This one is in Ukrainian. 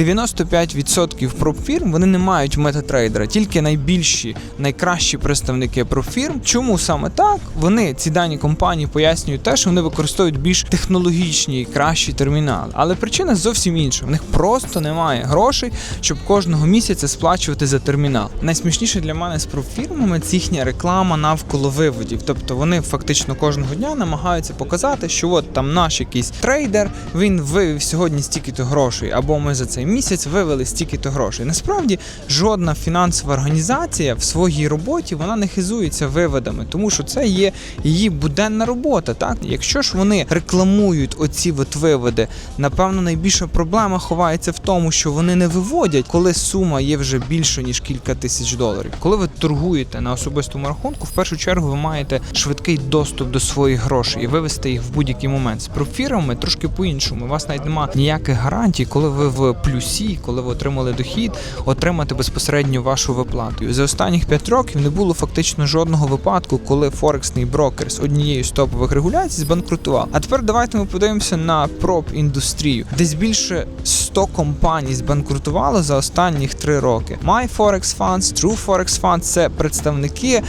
95% пропфірм вони не мають метатрейдера, тільки найбільші, найкращі представники пропфірм. Чому саме так? Вони ці дані компанії пояснюють те, що вони використовують більш технологічні і кращі термінали. Але причина зовсім інша. В них просто немає грошей, щоб кожного місяця сплачувати за термінал. Найсмішніше для мене з профірмами це їхня реклама навколо виводів. Тобто вони фактично кожного дня намагаються показати, що от там наш якийсь трейдер він вивів сьогодні стільки-то грошей, або ми за цей місяць вивели стільки-то грошей. Насправді жодна фінансова організація в своїй роботі вона не хизується виводами, тому що це є її буденна робота. Так, якщо ж вони рекламують оці от виводи, напевно, найбільша проблема ховається в тому, що вони не виводять, коли сума є вже більше ніж кілька тисяч доларів. Коли ви торгуєте на особистому рахунку, в першу чергу ви маєте швидкий доступ до своїх грошей і вивести їх в будь-який момент. З профірами трошки по-іншому. У вас навіть немає ніяких гарантій, коли ви в плюсі, коли ви отримали дохід, отримати безпосередньо вашу виплату. І За останніх 5 років не було фактично жодного випадку, коли форексний брокер з однією з топових регуляцій збанкрутував. А тепер давайте ми подивимося на проб індустрію. Десь більше 100 компаній збанкрутувало за останніх 3 роки. MyForex Funds, True Forex Funds – це представники